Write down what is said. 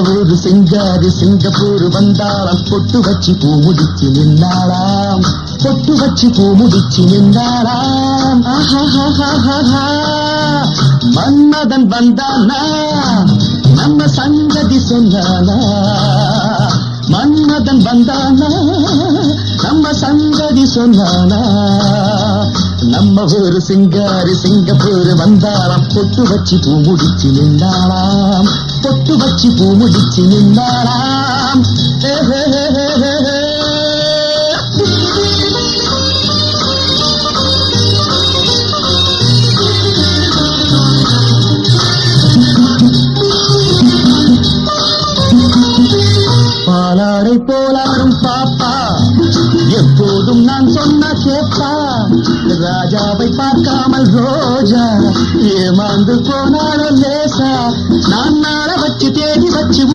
ஒரு செஞ்சாது சிங்கப்பூர் வந்தாளாம். பொட்டு வச்சு பூ முடிச்சு நின்னாளாம். பொட்டு வச்சு பூ முடிச்சு நின்னாளாம். மன்மதன் வந்தானா? நம்ம சங்கதி சொன்னானா? மன்மதன் வந்தானா? நம்ம சங்கதி சொன்னானா? நம்ம ஒரு சிங்காரி சிங்கப்பூர் வந்தாராம் பொட்டு வச்சு பூ முடிச்சு நின்னாளாம். பொட்டு வச்சு பூ முடிச்சு நின்னாளாம் ஏ, ஹே, பாலாடை போலாடும் பாப்பா எப்போதும் நான் சொன்ன கேப்பா. ராஜாவை பார்க்காமல் ரோஜா ஏமாந்து போனாலும் லேசா. நான் 今天第三天